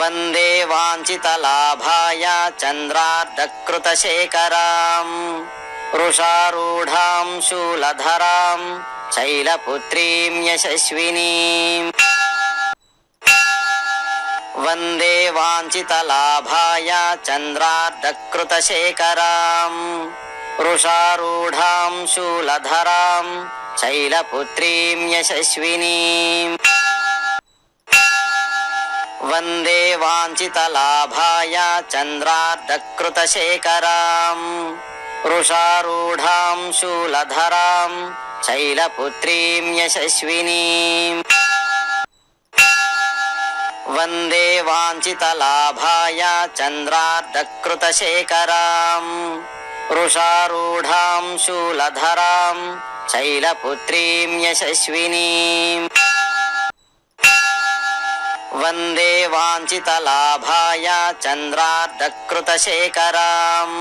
वन्दे वाञ्छितलाभाय चन्द्रार्धकृतशेखराम् वृषारूढां शूलधरां शैलपुत्रीं यशस्विनीम् वन्दे वाञ्छितलाभाय चन्द्रार्धकृतशेखराम् वृषारूढां शूलधरां शैलपुत्रीं यशस्विनीम् वन्दे वाञ्छितलाभाय चन्द्रार्धकृतशेखराम् वृषारूढां शूलधरां शैलपुत्रीं यशस्विनीम् वन्दे वाञ्छितलाभाय चन्द्रार्धकृतशेखराम् वृषारूढां शूलधरां शैलपुत्रीं यशस्विनीम् वन्दे वाञ्छितलाभाय चन्द्रार्धकृतशेखराम्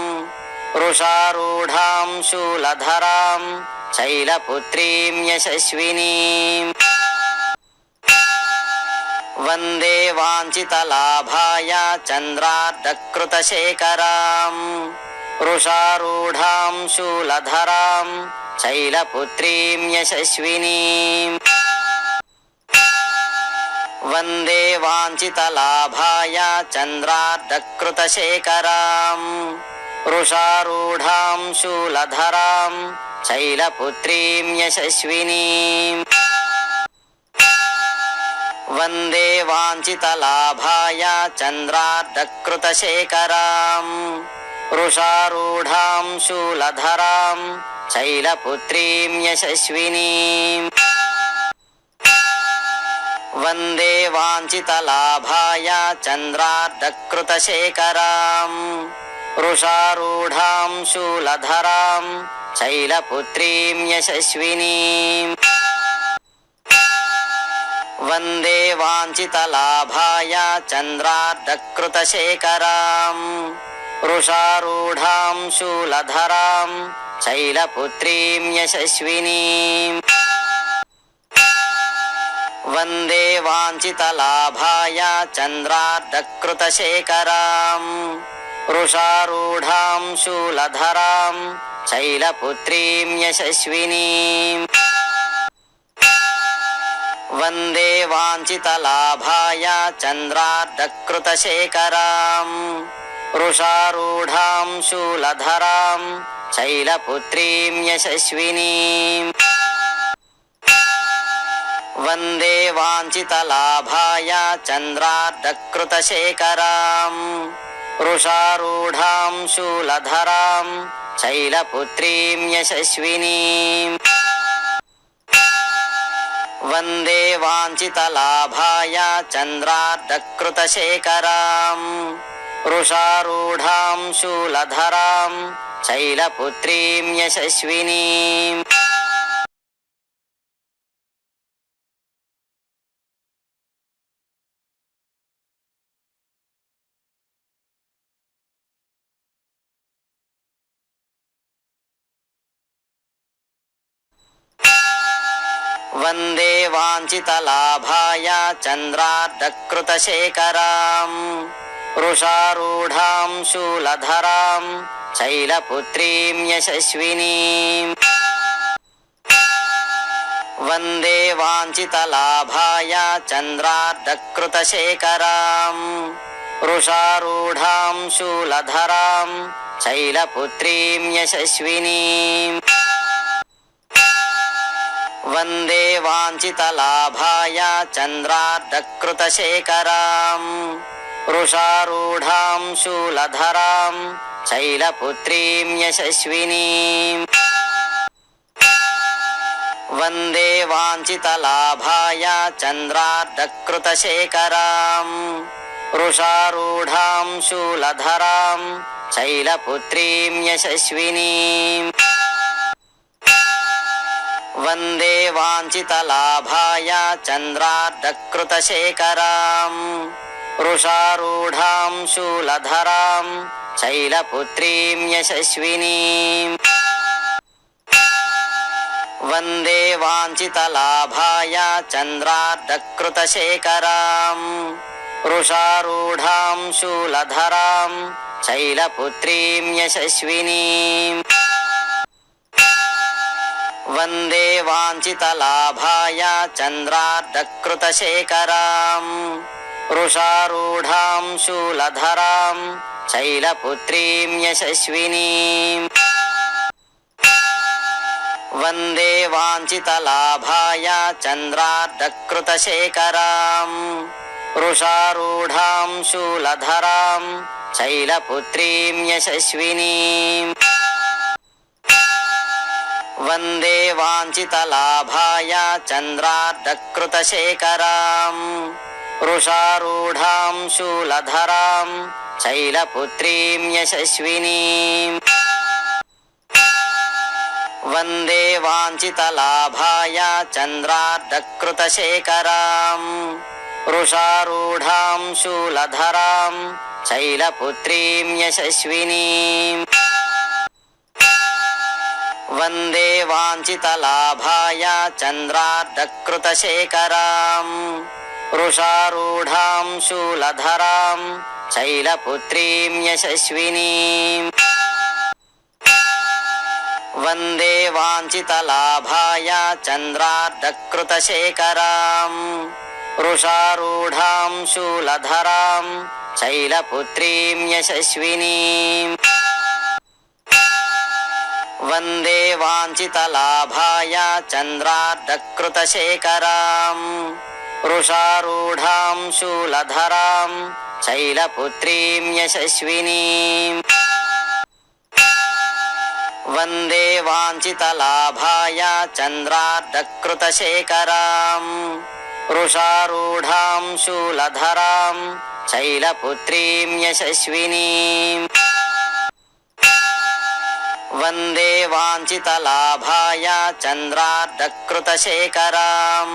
वृषारूढां शूलधरां शैलपुत्रीं यशस्विनीम् वन्दे वाञ्छितलाभाय चन्द्रार्धकृतशेखराम् वृषारूढां शूलधरां शैलपुत्रीं यशस्विनीम् वन्दे वाञ्छितलाभाय चन्द्रार्धकृतशेखराम् वृषारूढां शूलधरां शैलपुत्रीं यशस्विनीम् वन्दे वाञ्छितलाभाय चन्द्रार्धकृतशेखराम् वृषारूढां शूलधरां शैलपुत्रीं यशस्विनीम् वन्दे वाञ्छितलाभाय चन्द्रार्धकृतशेखराम् वृषारूढां शूलधरां शैलपुत्रीं यशस्विनीम् वन्दे वाञ्छितलाभाय चन्द्रार्धकृतशेखराम् वृषारूढां शूलधरां शैलपुत्रीं यशस्विनीम् वन्दे वाञ्छितलाभाय चन्द्रार्धकृतशेखराम् वृषारूढां शूलधरां शैलपुत्रीं यशस्विनीम् वन्दे वाञ्छितलाभाय चन्द्रार्धकृतशेखराम् वृषारूढां शूलधरां शैलपुत्रीं यशस्विनीम् వందే వాంఛితలాభాయ చంద్రార్ధకృతశేఖరాం వృషారూఢాం శూలధరాం శైలపుత్రీం యశస్వినీం. వందే వాంఛితలాభాయ చంద్రార్ధకృతశేఖరాం వృషారూఢాం శూలధరాం శైలపుత్రీం యశస్వినీం. वन्दे वाञ्छितलाभाय चन्द्रार्धकृतशेखराम् वृषारूढां शूलधरां शैलपुत्रीं यशस्विनीम् वन्दे वाञ्छितलाभाय चन्द्रार्धकृतशेखराम् वृषारूढां शूलधरां शैलपुत्रीं यशस्विनीम् वन्दे वाञ्छितलाभाय चन्द्रार्धकृतशेखराम् वृषारूढां शूलधरां शैलपुत्रीं यशस्विनीम् वन्दे वाञ्छितलाभाय चन्द्रार्धकृतशेखराम् वृषारूढां शूलधरां शैलपुत्रीं यशस्विनीम् వందే వాంఛితలాభాయ చంద్రార్ధకృతశేఖరాం వృషారూఢాం శూలధరాం శైలపుత్రీం యశస్వినీం వందే వాంఛితలాభాయ చంద్రార్ధకృతశేఖరాం వృషారూఢాం శూలధరాం శైలపుత్రీం యశస్వినీం వందే వాంఛితలాభాయ చంద్రార్ధకృతశేఖరాం వృషారూఢాం శూలధరాం శైలపుత్రీం యశస్వినీం. వందే వాంఛితలాభాయ చంద్రార్ధకృతశేఖరాం వృషారూఢాం శూలధరాం శైలపుత్రీం యశస్వినీం. వందే వాంఛితలాభాయ చంద్రార్ధకృతశేఖరాం వృషారూఢాం శూలధరాం శైలపుత్రీం యశస్వినీం. వందే వాంఛితలాభాయ చంద్రార్ధకృతశేఖరాం వృషారూఢాం శూలధరాం శైలపుత్రీం యశస్వినీం. వందే వాంఛితలాభాయ చంద్రార్ధకృతశేఖరాం వృషారూఢాం శూలధరాం శైలపుత్రీం యశస్వినీం వందే వాంఛితలాభాయ చంద్రార్ధకృతశేఖరాం వృషారూఢాం శూలధరాం శైలపుత్రీం యశస్వినీం వందే వాంఛితలాభాయ చంద్రార్ధకృతశేఖరాం వృషారూఢాం శూలధరాం శైలపుత్రీం యశస్వినీం వందే వాంఛితలాభాయ చంద్రార్ధకృతశేఖరాం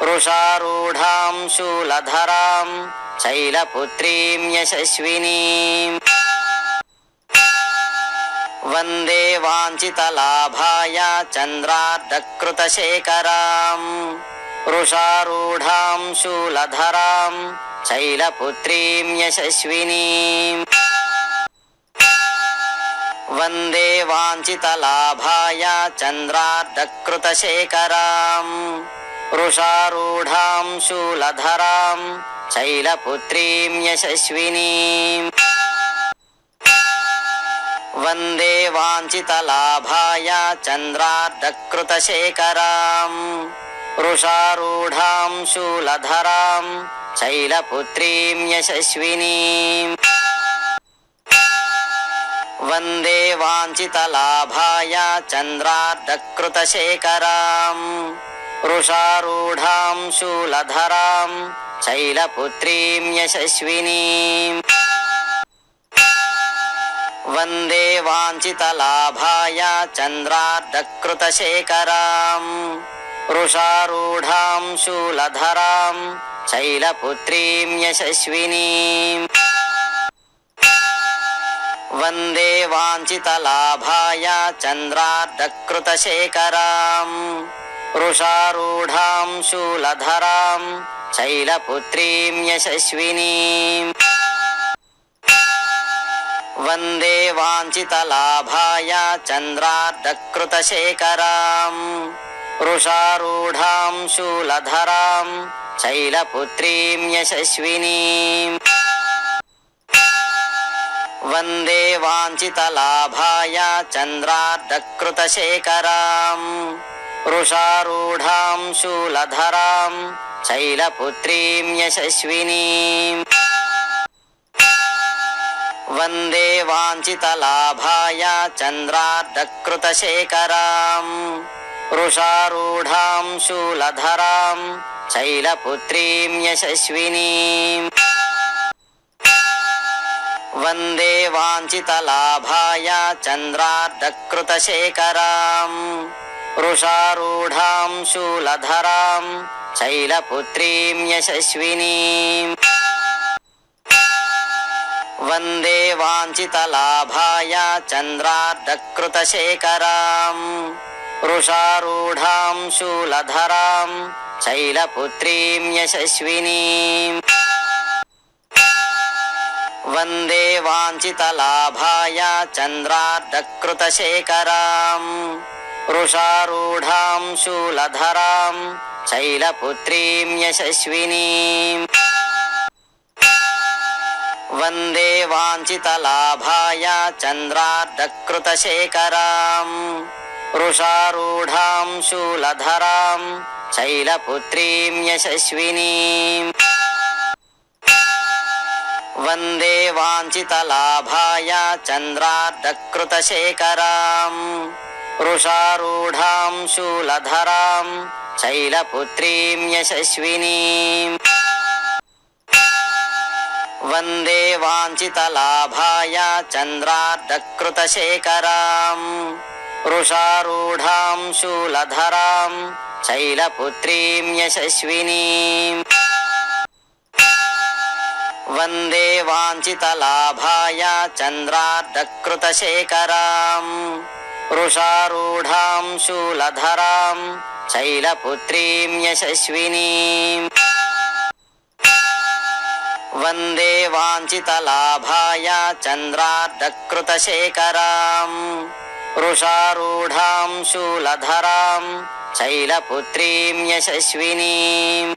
వృషారూఢాం శూలధరాం శైలపుత్రీం యశస్వినీం. వందే వాంఛితలాభాయ చంద్రార్ధకృతశేఖరాం వృషారూఢాం శూలధరాం శైలపుత్రీం యశస్వినీం. వందే వాంఛితలాభాయ చంద్రార్ధకృతశేఖరాం వృషారూఢాం శూలధరాం శైలపుత్రీం యశస్వినీం వందే వాంఛితలాభాయ చంద్రార్ధకృతశేఖరాం వృషారూఢాం శూలధరాం శైలపుత్రీం యశస్వినీం వందే వాంఛితలాభాయ చంద్రార్ధకృతశేఖరాం వృషారూఢాం శూలధరాం శైలపుత్రీం యశస్వినీం. వందే వాంఛితలాభాయ చంద్రార్ధకృతశేఖరాం వృషారూఢాం శూలధరాం శైలపుత్రీం యశస్వినీం. వందే వాంఛితలాభాయ చంద్రార్ధకృతశేఖరాం వృషారూఢాం శూలధరాం శైలపుత్రీం యశస్వినీం వందే వాంఛితలాభాయ చంద్రార్ధకృతశేఖరాం వృషారూఢాం శూలధరాం శైలపుత్రీం యశస్వినీం వందే వాంఛితలాభాయ చంద్రార్ధకృతశేఖరాం వృషారూఢాం శూలధరాం శైలపుత్రీం యశస్వినీం వందే వాంఛితలాభాయ చంద్రార్ధకృతశేఖరాం వృషారూఢాం శూలధరాం శైలపుత్రీం యశస్వినీం వందే వాంఛితలాభాయ చంద్రార్ధకృతశేఖరాం వృషారూఢాం శూలధరాం శైలపుత్రీం యశస్వినీం వందే వాంఛితలాభాయ చంద్రార్ధకృతశేఖరాం వృషారూఢాం శూలధరాం శైలపుత్రీం యశస్వినీం वाञ्छितलाभाय चन्द्रार्धकृतशेखराम् वृषारूढां शूलधरां शैलपुत्रीं यशस्विनीम् वन्दे वाञ्छितलाभाय चन्द्रार्धकृतशेखराम् वृषारूढां शूलधरां शैलपुत्रीं यशस्विनीम् वन्दे वाञ्छितलाभाय चन्द्रार्धकृतशेखराम् वृषारूढां शूलधरां शैलपुत्रीं यशस्विनीम् वन्दे वाञ्छितलाभाय चन्द्रार्धकृतशेखराम् वृषारूढां शूलधरां शैलपुत्रीं यशस्विनीम् वन्दे वाञ्छितलाभाय चन्द्रार्धकृतशेखराम् वृषारूढां शूलधरां शैलपुत्रीं यशस्विनीम् वन्दे वाञ्छितलाभाय चन्द्रार्धकृतशेखराम् वृषारूढां शूलधरां शैलपुत्रीं यशस्विनीम्